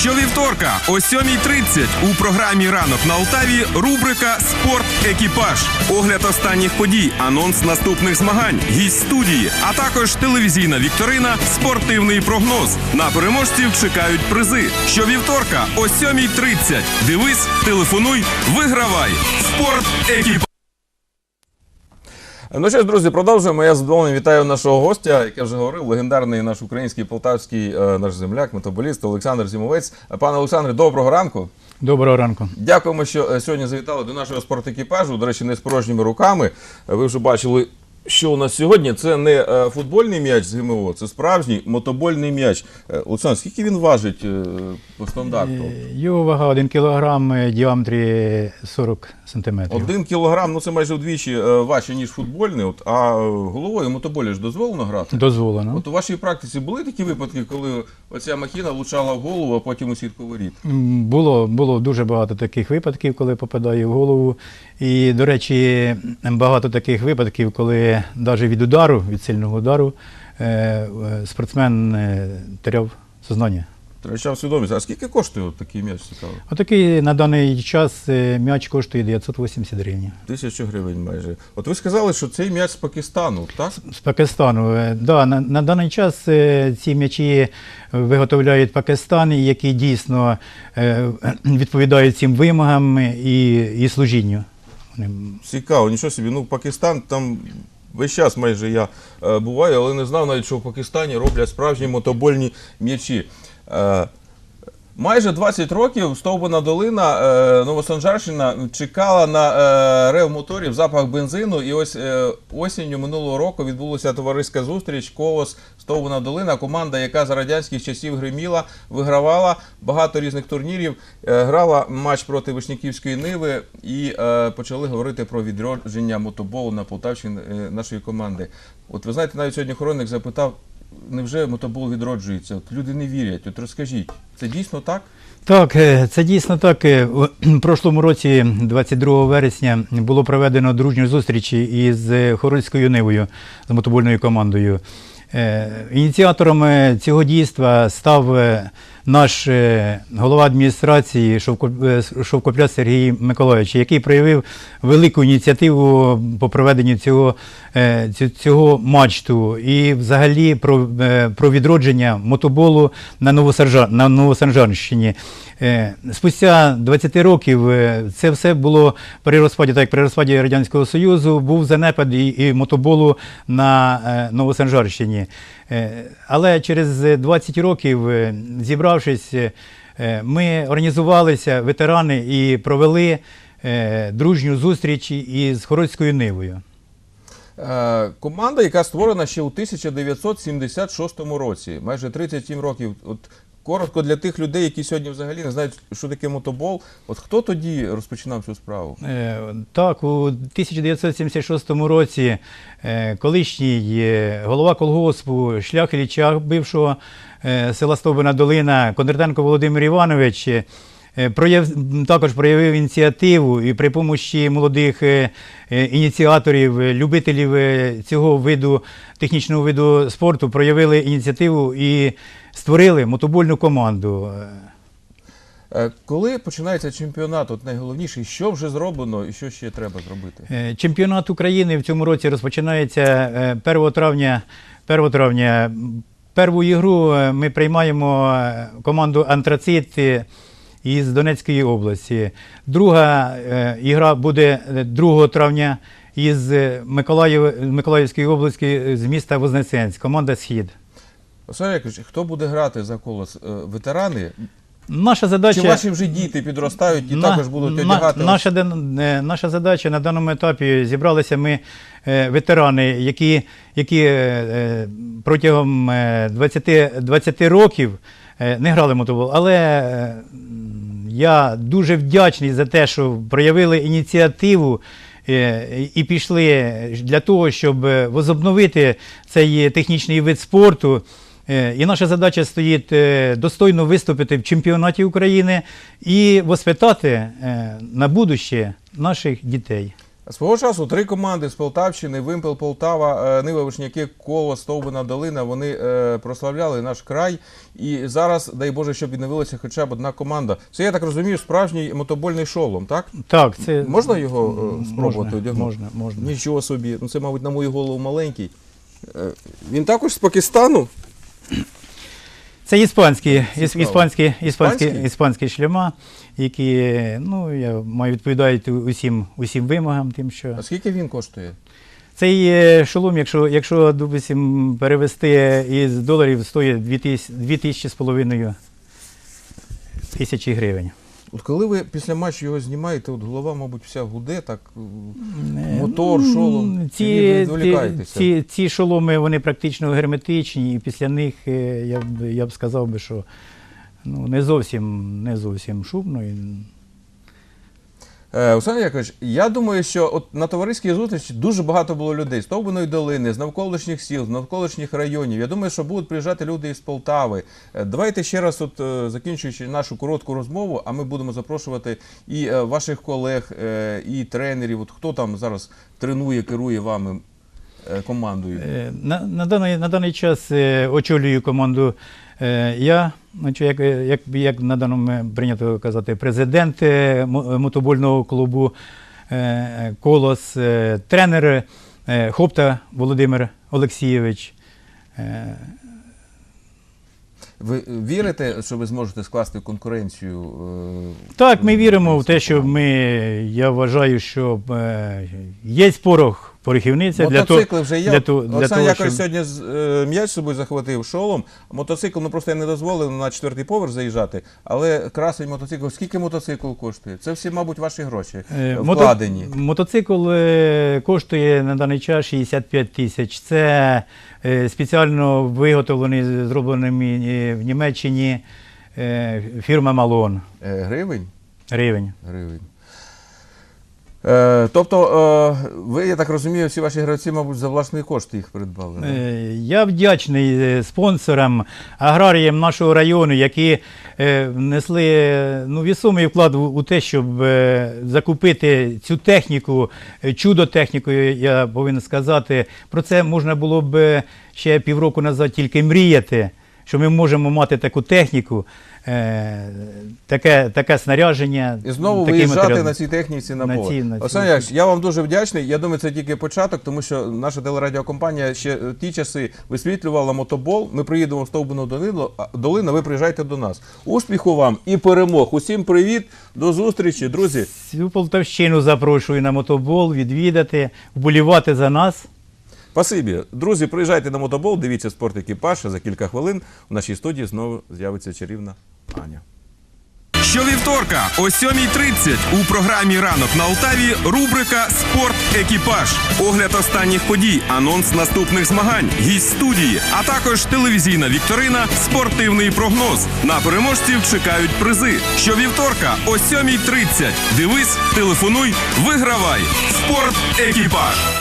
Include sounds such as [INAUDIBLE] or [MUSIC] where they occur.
Щовівторка о 7.30 у програмі Ранок на Алтаві рубрика Спорт Екіпаж. Огляд останніх подій, анонс наступних змагань, гість студії, а також телевізійна вікторина, спортивний прогноз. На переможців чекають призи. Щовівторка о 7.30. Дивись, телефонуй, вигравай. Спорт Екіпаж. Ну що ж, друзі, продовжуємо. Я задоволений вітаю нашого гостя, як я вже говорив, легендарний наш український полтавський е, наш земляк, метаболіст Олександр Зімовець. Пане Олександре, доброго ранку. Доброго ранку. Дякуємо, що е, сьогодні завітали до нашого спортекіпажу. До речі, не з порожніми руками. Ви вже бачили, що у нас сьогодні. Це не е, футбольний м'яч з ГМО, це справжній мотобольний м'яч. Е, Олександр, скільки він важить е, по стандарту? Його вага 1 кг, діаметрі 40 см. Один кілограм, ну це майже вдвічі важче, ніж футбольний. От, а головою мотоболі ж дозволено грати? Дозволено. От у вашій практиці були такі випадки, коли оця махіна влучала в голову, а потім у сітку воріт? Було, було дуже багато таких випадків, коли попадає в голову. І, до речі, багато таких випадків, коли навіть від удару, від сильного удару, е, е, спортсмен е, теряв сознання. Втрачав свідомість. А скільки коштує от такий м'яч цікаво? Отакий на даний час м'яч коштує 980 гривень. Тисячу гривень майже. От ви сказали, що цей м'яч з Пакистану, так? З Пакистану. Е, Да, на, на даний час ці м'ячі виготовляють Пакистан, які дійсно відповідають цим вимогам і, і служінню. Цікаво, нічого собі. Ну, Пакистан там. Весь час майже я е, буваю, але не знав навіть, що в Пакистані роблять справжні мотобольні м'ячі. Майже 20 років Стовбана долина, е, Новосанжарщина чекала на е, рев моторів, запах бензину. І ось е, осінню минулого року відбулася товариська зустріч Колос Стовбана долина. Команда, яка за радянських часів гриміла, вигравала багато різних турнірів, е, грала матч проти Вишняківської Ниви і е, почали говорити про відродження мотоболу на Полтавщині е, нашої команди. От ви знаєте, навіть сьогодні охоронник запитав. Невже мотобол відроджується? От люди не вірять. От розкажіть, це дійсно так? Так, е, це дійсно так. У В [CLEARS THROAT] прошлому році, 22 вересня, було проведено дружню зустріч із е, Хорольською Нивою, з мотобольною командою. Е, Ініціатором е, цього дійства став е, наш е, голова адміністрації е, Шовкопляс Сергій Миколаївич, який проявив велику ініціативу по проведенню цього, е, цього матчу і взагалі про, про відродження мотоболу на, на Новосанжанщині. Е, Спустя 20 років це все було при розпаді, так як при розпаді Радянського Союзу, був занепад і, і мотоболу на Новосанжарщині. Але через 20 років, е, зібравшись, е, ми організувалися, ветерани, і провели е, дружню зустріч із Хорольською Нивою. Е, команда, яка створена ще у 1976 році, майже 37 років. От коротко для тих людей, які сьогодні взагалі не знають, що таке мотобол. От хто тоді розпочинав цю справу? Е, Так, у 1976 році е, колишній е, голова колгоспу шлях Ілліча, бившого села Стовбина Долина, Кондратенко Володимир Іванович, прояв, також проявив ініціативу і при помощі молодих е, е, ініціаторів, е, любителів е, цього виду, технічного виду спорту, проявили ініціативу і створили мотобольну команду. Е, Коли починається чемпіонат, от найголовніше, що вже зроблено і що ще треба зробити? Е, Чемпіонат України в цьому році розпочинається е, 1 травня. 1 травня. Перву ігру е, ми приймаємо е, команду Антрацит е, із Донецької області. Друга е, ігра буде е, 2 травня із е, Миколаїв, Миколаївської області е, з міста Вознесенськ, команда Схід. Олександр Яковлевич, хто буде грати за колос? Е, Ветерани? Наша задача Чи ваші вже діти підростають і На- також будуть одягати? Наша, е, наша задача на даному етапі зібралися ми е, ветерани, які, які е, е, протягом е, 20, 20 років е, не грали в мотобол. Але е, я дуже вдячний за те, що проявили ініціативу. е, І пішли для того, щоб е, возобновити цей технічний вид спорту. Е, І наша задача стоїть достойно виступити в чемпіонаті України і воспитати на будуще наших дітей. Свого часу три команди з Полтавщини, Вимпел Полтава, е, Нива Вишняки, Коло, Стовбина Долина. Вони е, прославляли наш край. І зараз, дай Боже, щоб відновилася хоча б одна команда. Це я так розумію, справжній мотобольний шолом, так? Так, це Можна його е, спробувати можна, можна, можна. Нічого собі. Ну це, мабуть, на мою голову маленький. Він також з Пакистану. Це іспанські, іспанські, іспанські, Іспанські? іспанські шлема, які ну, я маю відповідають усім, усім вимогам, тим, що А скільки він коштує? цей шолом, якщо, якщо допустим, перевести із доларів, стоїть 2000 2000 з половиною тисячі гривень. От коли ви після матчу його знімаєте, от голова, мабуть, вся гуде, так Е, мотор, ну, шолом. Чи ви Ці, ці, відволікаєтеся? ці, ці шоломи вони практично герметичні, і після них е, я б, я б сказав би, що ну, не зовсім, не зовсім шумно. І, Е, Олександр Яковлевич, я думаю, що от на товариській зустрічі дуже багато було людей з Товбиної долини, з навколишніх сіл, з навколишніх районів. Я думаю, що будуть приїжджати люди із Полтави. Е, Давайте ще раз, от, е, закінчуючи нашу коротку розмову, а ми будемо запрошувати і е, ваших колег, е, і тренерів. От хто там зараз тренує, керує вами е, командою? Е, На, на, даний, на даний час е, очолюю команду е, я, як, як, як на даному прийнято казати, президент мотобольного клубу е, Колос, е, тренер е, Хопта Володимир Олексійович. Ви вірите, що ви зможете скласти конкуренцію? Так, ми віримо в те, що ми, я вважаю, що є порох порохівниця для того, Мотоцикли вже є. для того, для Олександр того Яковлевич щоб... сьогодні з- е, м'яч з собою захватив шолом. Мотоцикл, ну просто я не дозволив на четвертий поверх заїжджати, але красень мотоцикл. Скільки мотоцикл коштує? Це всі, мабуть, ваші гроші Е, мото- вкладені. Мотоцикл е, коштує на даний час 65 тисяч. Це е, спеціально виготовлений, зроблений е, в Німеччині е, фірма Малон. Е, Гривень? Гривень. Гривень. Е, тобто, е, ви, я так розумію, всі ваші гравці, мабуть, за власний кошт їх придбали. да? Е, Я вдячний е, спонсорам, аграріям нашого району, які е, внесли е, ну, вісомий вклад у у те, щоб е, закупити цю техніку, е, чудо-техніку, я повинен сказати. Про це можна було б е, ще півроку назад тільки мріяти, що ми можемо мати таку техніку, е, таке, таке снарядження. І знову такий виїжджати матеріал. на цій техніці на На цій- на Олександр Яковлевич, я вам дуже вдячний. Я думаю, це тільки початок, тому що наша телерадіокомпанія ще е, ті часи висвітлювала мотобол. Ми приїдемо в Стовбину долину, долину, ви приїжджайте до нас. Успіху вам і перемог. Усім привіт, до зустрічі, друзі. Всю Полтавщину запрошую на мотобол, відвідати, вболівати за нас. Спасибі. Друзі, приїжджайте на мотобол, дивіться спорт екіпаж. За кілька хвилин у нашій студії знову з'явиться чарівна Аня. Щовівторка о 7.30 у програмі Ранок на Алтаві рубрика Спорт Екіпаж. Огляд останніх подій, анонс наступних змагань, гість студії, а також телевізійна вікторина, спортивний прогноз. На переможців чекають призи. Щовівторка о 7.30. Дивись, телефонуй, вигравай. Спорт Екіпаж.